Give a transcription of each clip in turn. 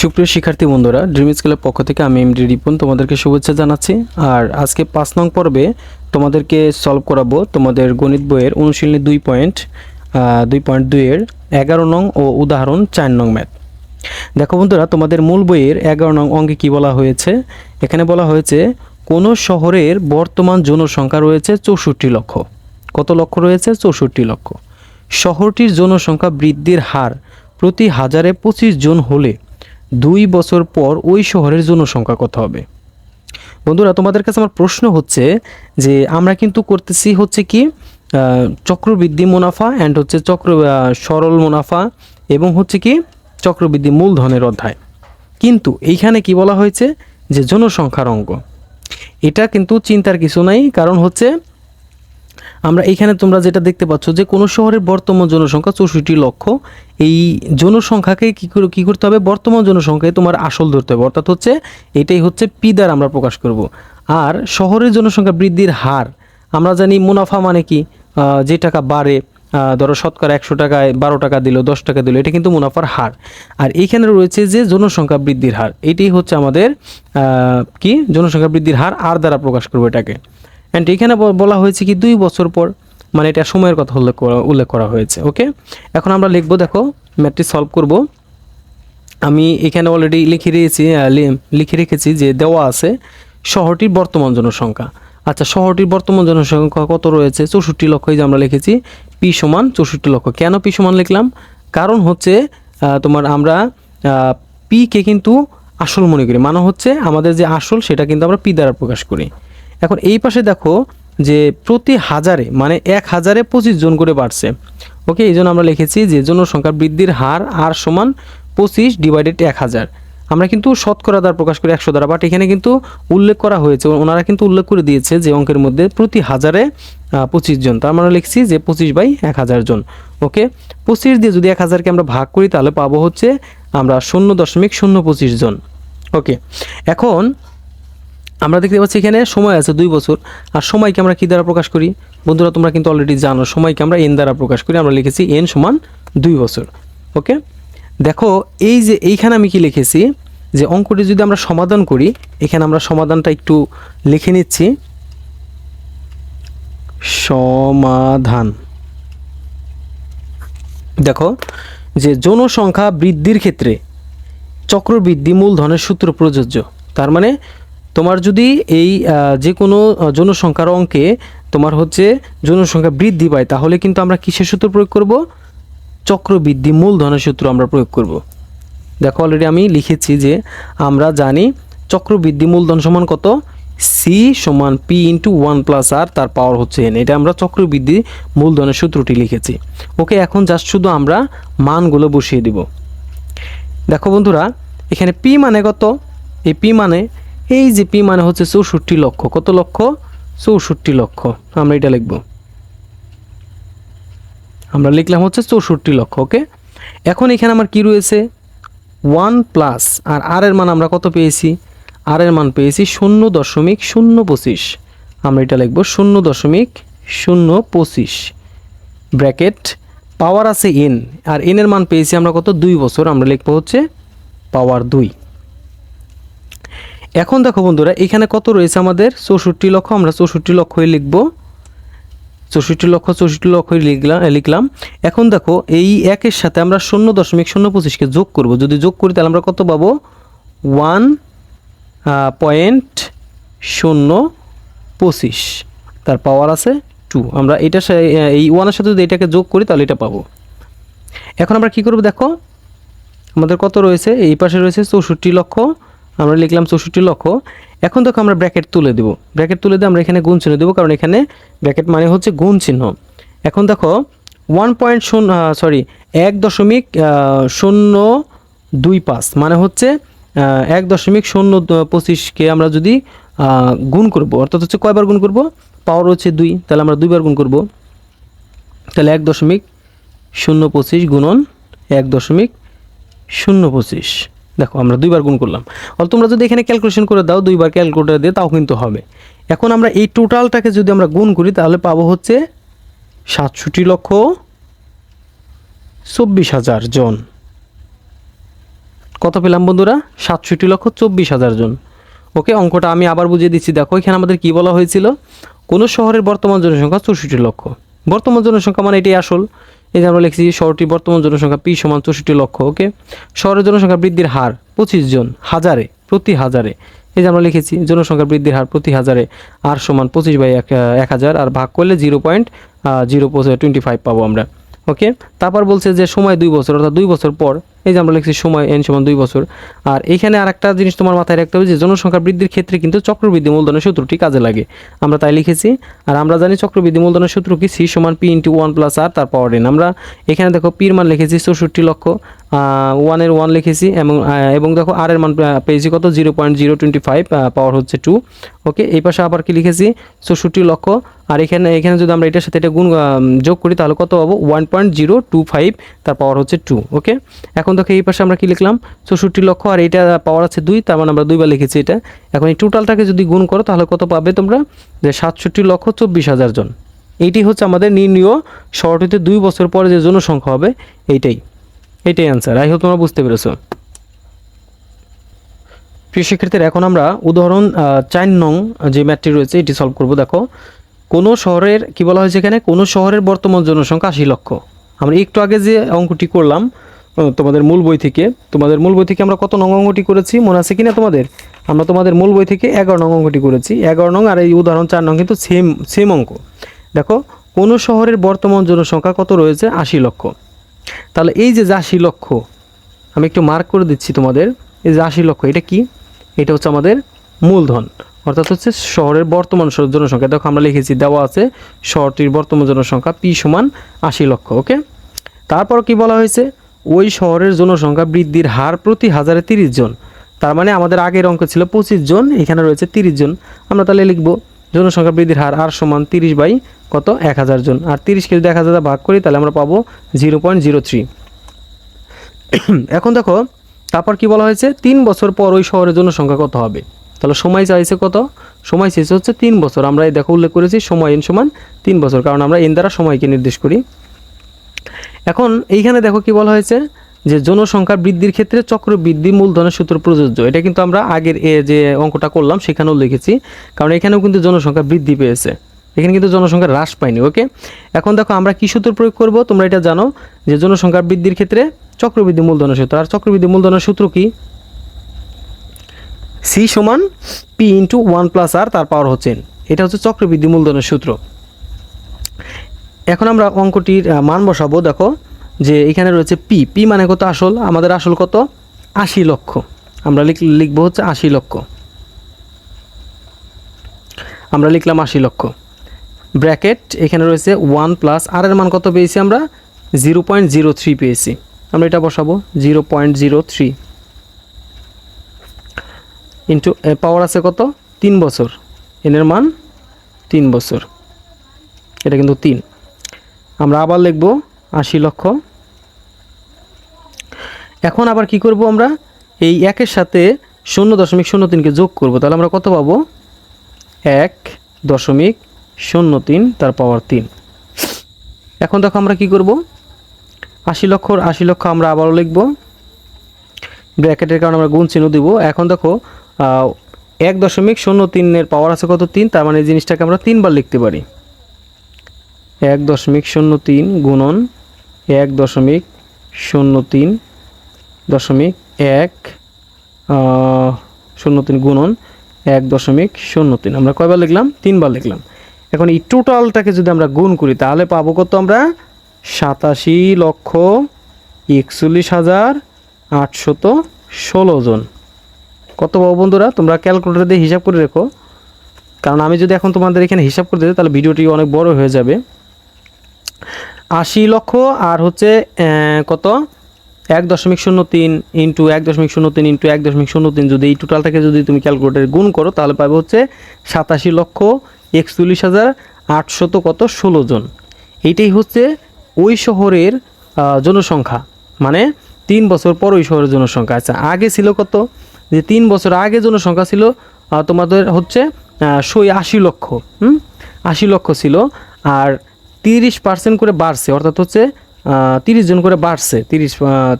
সুপ্রিয় শিক্ষার্থী বন্ধুরা ড্রিম স্কুলের পক্ষ থেকে আমি এমডি রিপন তোমাদেরকে শুভেচ্ছা জানাচ্ছি। আর আজকে পাঁচ নং পর্বে তোমাদেরকে সলভ করাবো তোমাদের গণিত বইয়ের অনুশীলনী দুই পয়েন্ট দুই পয়েন্ট দুইয়ের এগারো নং ও উদাহরণ চার নং ম্যাথ দেখো বন্ধুরা, তোমাদের মূল বইয়ের এগারো নং অঙ্কে কী বলা হয়েছে? এখানে বলা হয়েছে, কোনো শহরের বর্তমান জনসংখ্যা রয়েছে চৌষট্টি লক্ষ। কত লক্ষ রয়েছে? চৌষট্টি লক্ষ। শহরটির জনসংখ্যা বৃদ্ধির হার প্রতি হাজারে পঁচিশ জন হলে দুই বছর পর ওই শহরের জনসংখ্যা কত হবে? বন্ধুরা, তোমাদের কাছে আমার প্রশ্ন হচ্ছে যে আমরা কিন্তু করতেছি হচ্ছে কি চক্রবৃদ্ধি মুনাফা অ্যান্ড হচ্ছে চক্র সরল মুনাফা এবং হচ্ছে কি, চক্রবৃদ্ধি মূলধনের অধ্যায়। কিন্তু এইখানে কি বলা হয়েছে? যে জনসংখ্যার অঙ্গ। এটা কিন্তু চিন্তার কিছু নাই, কারণ হচ্ছে আমরা এইখানে তোমরা যেটা দেখতে পাচ্ছ যে কোনো শহরের বর্তমান জনসংখ্যা চৌষট্টি লক্ষ। এই জনসংখ্যাকে কী করে, কী করতে হবে? বর্তমান জনসংখ্যায় তোমার আসল ধরতে হবে। অর্থাৎ হচ্ছে এটাই হচ্ছে পি দ্বারা আমরা প্রকাশ করব। আর শহরের জনসংখ্যা বৃদ্ধির হার, আমরা জানি মুনাফা মানে কি? যে টাকা বাড়ে ধরো শতকরা একশো টাকায় বারো টাকা দিল, দশ টাকা দিল, এটা কিন্তু মুনাফার হার। আর এইখানে রয়েছে যে জনসংখ্যা বৃদ্ধির হার, এটাই হচ্ছে আমাদের কি? জনসংখ্যা বৃদ্ধির হার, আর দ্বারা প্রকাশ করব এটাকে। অ্যান্ড এখানে বলা হয়েছে কি দুই বছর পর মানে এটা সময়ের কথা উল্লেখ করা উল্লেখ করা হয়েছে ওকে এখন আমরা লিখব, দেখো ম্যাথটি সলভ করব। আমি এখানে অলরেডি লিখে রেখেছি লিখে রেখেছি যে দেওয়া আছে শহরটির বর্তমান জনসংখ্যা। আচ্ছা শহরটির বর্তমান জনসংখ্যা কত রয়েছে? চৌষট্টি লক্ষ এই যে আমরা লিখেছি, পি সমান চৌষট্টি লক্ষ। কেন পি সমান লিখলাম? কারণ হচ্ছে তোমার আমরা পিকে কিন্তু আসল মনে করি। মানে হচ্ছে আমাদের যে আসল, সেটা কিন্তু আমরা পি দ্বারা প্রকাশ করি। এখন এই পাশে দেখো যে প্রতি হাজারে মানে এক হাজারে পঁচিশ জন করে বাড়ছে। ওকে, এই জন্য আমরা লিখেছি যে জনসংখ্যা বৃদ্ধির হার আর সমান পঁচিশ ডিভাইডেড এক হাজার। আমরা কিন্তু শতকরা দ্বারা প্রকাশ করি একশো দ্বারা বাট এখানে কিন্তু উল্লেখ করা হয়েছে, ওনারা কিন্তু উল্লেখ করে দিয়েছে যে অঙ্কের মধ্যে প্রতি হাজারে পঁচিশ জন। তার মানে লিখছি যে পঁচিশ বাই এক হাজার জন। ওকে, পঁচিশ দিয়ে যদি এক হাজারকে আমরা ভাগ করি, তাহলে পাবো হচ্ছে আমরা শূন্য দশমিক শূন্য পঁচিশ জন। ওকে, এখন আমরা দেখতে পাচ্ছি এখানে সময় আছে দুই বছর। আর সময়কে আমরা কী দ্বারা প্রকাশ করি? বন্ধুরা, তোমরা কিন্তু অলরেডি জানো, সময়কে আমরা এন দ্বারা প্রকাশ করি। আমরা লিখেছি এন সমান দুই বছর। ওকে? দেখো, এই যে এইখানে আমি কি লিখেছি? যে অঙ্কটি যদি আমরা সমাধান করি, এখানে আমরা সমাধানটা একটু লিখে নিচ্ছি। সমাধান। দেখো, যে জনসংখ্যা বৃদ্ধির ক্ষেত্রে চক্রবৃদ্ধি মূলধনের সূত্র প্রযোজ্য। তার মানে তোমার যদি এই যে কোনো জনসংখ্যার অঙ্কে তোমার হচ্ছে জনসংখ্যা বৃদ্ধি পায়, তাহলে কিন্তু আমরা কিসের সূত্র প্রয়োগ করব? চক্রবৃদ্ধি মূলধনের সূত্র আমরা প্রয়োগ করব। দেখো অলরেডি আমি লিখেছি যে আমরা জানি চক্রবৃদ্ধি মূলধন সমান কত? সি সমান P into one plus R তার পাওয়ার হচ্ছে এন এটা আমরা চক্রবৃদ্ধি মূলধনের সূত্রটি লিখেছি। ওকে, এখন জাস্ট শুধু আমরা মানগুলো বসিয়ে দিব। দেখো বন্ধুরা, এখানে পি মানে কত? এই পি মানে এই যে পি মানে হচ্ছে চৌষট্টি লক্ষ। কত লক্ষ? চৌষট্টি লক্ষ। আমরা এটা লিখব। আমরা লিখলাম হচ্ছে চৌষট্টি লক্ষ, ওকে? এখন এখানে আমার কি রয়েছে? ওয়ান প্লাস, আর আর এর মান আমরা কত পেয়েছি? আর এর মান পেয়েছি শূন্য দশমিক শূন্য পঁচিশ। আমরা এটা লিখব শূন্য দশমিক শূন্য পঁচিশ। ব্র্যাকেট, পাওয়ার আছে এন আর এন এর মান পেয়েছি আমরা কত? দুই বছর। আমরা লিখব হচ্ছে পাওয়ার দুই। এখন দেখো বন্ধুরা, এখানে কত রয়েছে আমাদের? চৌষট্টি লক্ষ, আমরা চৌষট্টি লক্ষই লিখব। চৌষট্টি লক্ষ, চৌষট্টি লক্ষই লিখলাম লিখলাম। এখন দেখো, এই একের সাথে আমরা শূন্য দশমিক শূন্য পঁচিশকে যোগ করব। যদি যোগ করি, তাহলে আমরা কত পাবো? ওয়ান পয়েন্ট শূন্য পঁচিশ। তার পাওয়ার আছে টু আমরা এটা এই ওয়ানের সাথে যদি এটাকে যোগ করি, তাহলে এটা পাবো। এখন আমরা কি করব দেখো? আমাদের কত রয়েছে? এই পাশে রয়েছে চৌষট্টি লক্ষ আমরা লিখলাম চৌষট্টি লক্ষ। এখন দেখো আমরা ব্র্যাকেট তুলে দেবো। ব্র্যাকেট তুলে দিয়ে আমরা এখানে গুণ চিহ্ন দেবো, কারণ এখানে ব্র্যাকেট মানে হচ্ছে গুণ চিহ্ন। এখন দেখো ওয়ান পয়েন্ট শূন্য সরি এক দশমিক শূন্য দুই পাঁচ মানে হচ্ছে এক দশমিক শূন্য পঁচিশকে আমরা যদি গুণ করব, অর্থাৎ হচ্ছে কয়বার গুণ করব? পাওয়ার হচ্ছে দুই, তাহলে আমরা দুইবার গুণ করব। তাহলে এক দশমিক শূন্য পঁচিশ গুণন এক দশমিক শূন্য পঁচিশ। দেখো, আমরা দুইবার গুণ করলাম। আর তোমরা যদি এখানে ক্যালকুলেশন করে দাও, দুইবার ক্যালকুলেটার দিয়ে তাও কিন্তু হবে। এখন আমরা এই টোটালটাকে যদি আমরা গুণ করি, তাহলে পাবো হচ্ছে সাতষট্টি লক্ষ চব্বিশ হাজার জন। কত পেলাম বন্ধুরা? সাতষট্টি লক্ষ চব্বিশ হাজার জন। ওকে, অঙ্কটা আমি আবার বুঝিয়ে দিচ্ছি। দেখো, এখানে আমাদের কি বলা হয়েছিল? কোনো শহরের বর্তমান জনসংখ্যা চৌষট্টি লক্ষ। বর্তমান জনসংখ্যা মানে এটাই আসল। এই যে আমরা লিখছি শহরটির বর্তমান জনসংখ্যা পি সমান চৌষট্টি লক্ষ, ওকে? শহরের জনসংখ্যা বৃদ্ধির হার পঁচিশ জন, হাজারে, প্রতি হাজারে। এই যে আমরা লিখেছি জনসংখ্যা বৃদ্ধির হার প্রতি হাজারে, আর সমান পঁচিশ বাই এক এক হাজার, আর ভাগ করলে zero point zero twenty five পাবো আমরা, ওকে? তারপর বলছে যে সময় দুই বছর, অর্থাৎ দুই বছর পর এই যে আমরা লিখছি সময় এন সমান দুই বছর। আর এখানে আর একটা জিনিস তোমার মাথায় রাখতে হবে যে জনসংখ্যা বৃদ্ধির ক্ষেত্রে কিন্তু চক্রবৃদ্ধি মূলধনের সূত্রটি কাজে লাগে। আমরা তাই লিখেছি, আর আমরা জানি চক্রবৃদ্ধি মূলধনের সূত্র কি? সি সমান P into one plus R তার পাওয়ার এন আমরা এখানে দেখো পির মান লিখেছি চৌষট্টি লক্ষ ওয়ানের ওয়ান লিখেছি এবং এবং দেখো আর এর মান পেয়েছি কত? Zero point zero twenty five power হচ্ছে টু ওকে এই পাশে আবার কি লিখেছি? চৌষট্টি লক্ষ। আর এখানে এখানে যদি আমরা এটার সাথে এটা গুণ যোগ করি, তাহলে কত পাবো? One point zero two five তার পাওয়ার হচ্ছে টু ওকে এখন দেখো এই পাশে আমরা কি লিখলাম? চৌষট্টি লক্ষ, আর এটা পাওয়ার আছে দুই, তার মানে আমরা দুইবার লিখেছি এটা। এখন এই টোটালটাকে যদি গুণ করো, তাহলে কত পাবে তোমরা? যে সাতষট্টি লক্ষ চব্বিশ হাজার জন। এইটি হচ্ছে আমাদের নির্ণীয়, শহরটিতে দুই বছর পরে যে জনসংখ্যা হবে, এইটাই। এইটাই অ্যান্সার আই হোপ তোমরা বুঝতে পেরেছ। প্রিয় শিক্ষার্থীরা, এখন আমরা উদাহরণ চার নং যে ম্যাটটি রয়েছে, এটি সলভ করব। দেখো, কোনো শহরের, কি বলা হয়েছে এখানে? কোনো শহরের বর্তমান জনসংখ্যা আশি লক্ষ। আমরা একটু আগে যে অঙ্কটি করলাম তোমাদের মূল বই থেকে, তোমাদের মূল বই থেকে আমরা কত নং অঙ্কটি করেছি? মনে আছে কিনা তোমাদের? আমরা তোমাদের মূল বই থেকে এগারো নং অঙ্কটি করেছি। এগারো নং আর এই উদাহরণ চার নং কিন্তু সেম সেম অঙ্ক। দেখো, কোনো শহরের বর্তমান জনসংখ্যা কত রয়েছে? আশি লক্ষ। তাহলে এই যে যে আশি লক্ষ, আমি একটু মার্ক করে দিচ্ছি তোমাদের, এই যে আশি এটা কি? এটা হচ্ছে আমাদের মূলধন, অর্থাৎ হচ্ছে শহরের বর্তমান জনসংখ্যা। দেখো আমরা লিখেছি, দেওয়া আছে শহরটির বর্তমান জনসংখ্যা পি সমান আশি লক্ষ, ওকে? তারপর কি বলা হয়েছে? ওই শহরের জনসংখ্যা বৃদ্ধির হার প্রতি হাজারে তিরিশ জন। তার মানে আমাদের আগের অঙ্ক ছিল পঁচিশ জন, এখানে রয়েছে তিরিশ জন। আমরা তাহলে লিখব জনসংখ্যা বৃদ্ধির হার আর সমান তিরিশ বাই কত? এক হাজার জন। আর তিরিশকে যদি এক হাজার ভাগ করি, তাহলে আমরা পাবো জিরো পয়েন্ট জিরো থ্রি। এখন দেখো, তারপর কি বলা হয়েছে? তিন বছর পর ওই শহরের জনসংখ্যা কত হবে? তাহলে সময় চাইছে কত? সময় চাইছে হচ্ছে তিন বছর। আমরা এই দেখো উল্লেখ করেছি, সময় এন সমান তিন বছর। কারণ আমরা এন দ্বারা সময়কে নির্দেশ করি। এখন এইখানে দেখো কি বলা হয়েছে? যে জনসংখ্যা বৃদ্ধির ক্ষেত্রে চক্রবৃদ্ধি মূলধনের সূত্র প্রযোজ্য। এটা কিন্তু আমরা আগের এ যে অঙ্কটা করলাম, সেখানেও লিখেছি। কারণ এখানেও কিন্তু জনসংখ্যা বৃদ্ধি পেয়েছে। এখানে কিন্তু জনসংখ্যা হ্রাস পায়নি, ওকে? এখন দেখো আমরা কি সূত্র প্রয়োগ করব? তোমরা এটা জানো যে জনসংখ্যা বৃদ্ধির ক্ষেত্রে চক্রবৃদ্ধি মূলধনের সূত্র। আর চক্রবৃদ্ধি মূলধনের সূত্র কি? সি সমান P into one plus R তার পাওয়ার হচ্ছে এটা হচ্ছে চক্রবৃদ্ধি মূলধনের সূত্র। এখন আমরা অঙ্কটির মান বসাবো। দেখো যে এখানে রয়েছে পি। পি মানে কত আসল? আমাদের আসল কত? আশি লক্ষ। আমরা লিখ লিখব হচ্ছে আশি লক্ষ। আমরা লিখলাম আশি লক্ষ। ব্র্যাকেট, এখানে রয়েছে ওয়ান প্লাস আর এর মান কত পেয়েছি আমরা? জিরো পয়েন্ট জিরো থ্রি পেয়েছি। আমরা এটা বসাবো, zero point zero three. Into power আছে কত? তিন বছর। এনের মান তিন বছর। এটা কিন্তু তিন। আমরা আবার লিখব আশি লক্ষ। এখন আবার কি করব আমরা? এই একের সাথে শূন্য দশমিক শূন্য তিনকে যোগ করব। তাহলে আমরা কত পাবো? এক দশমিক শূন্য তিন, তার পাওয়ার তিন। এখন দেখো আমরা কি করব? আশি লক্ষর আশি লক্ষ আমরা আবারও লিখব। ব্র্যাকেটের কারণে আমরা গুণ চিহ্ন দিব। এখন দেখো এক দশমিক শূন্য তিনের পাওয়ার আছে কত? তিন, তার মানে এই জিনিসটাকে আমরা তিনবার লিখতে পারি। এক দশমিক শূন্য তিন গুণন এক দশমিক শূন্য তিন দশমিক এক শূন্য তিন গুণন এক দশমিক শূন্য তিন আমরা কয়বার লিখলাম? তিনবার লিখলাম। এখন এই টোটালটাকে যদি আমরা গুণ করি, তাহলে পাবো কত আমরা? সাতাশি লক্ষ একচল্লিশ হাজার আটশত ষোলো জন। কত পাবো বন্ধুরা? তোমরা ক্যালকুলেটর দিয়ে হিসাব করে রেখো। কারণ আমি যদি এখন তোমাদের এখানে হিসাব করে দিই, তাহলে ভিডিওটি অনেক বড় হয়ে যাবে। আশি লক্ষ আর হচ্ছে কত? এক দশমিক শূন্য তিন ইন্টু এক দশমিক শূন্য তিন ইন্টু এক দশমিক শূন্য তিন যদি এই টোটালটাকে যদি তুমি ক্যালকুলেটারে গুণ করো, তাহলে পাবে হচ্ছে সাতাশি লক্ষ একচল্লিশ হাজার আটশত কত ষোলো জন। এইটাই হচ্ছে ওই শহরের জনসংখ্যা। মানে তিন বছর পর ওই শহরের জনসংখ্যা। আচ্ছা আগে ছিল কত? যে তিন বছর আগে জনসংখ্যা ছিল তোমাদের হচ্ছে সই আশি লক্ষ, হুম? আশি লক্ষ ছিল, আর তিরিশ পার্সেন্ট করে বাড়ছে, অর্থাৎ হচ্ছে তিরিশ জন করে বাড়ছে। তিরিশ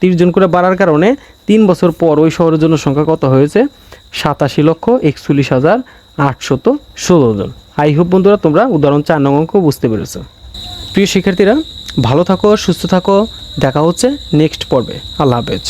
তিরিশ জন করে বাড়ার কারণে তিন বছর পর ওই শহরের জন্য সংখ্যা কত হয়েছে? সাতাশি লক্ষ একচল্লিশ হাজার আটশত ষোলো জন। আই হোপ বন্ধুরা, তোমরা উদাহরণ চার নং অঙ্ক বুঝতে পেরেছ। প্রিয় শিক্ষার্থীরা, ভালো থাকো, সুস্থ থাকো। দেখা হচ্ছে নেক্সট পর্বে। আল্লাহ হাফেজ।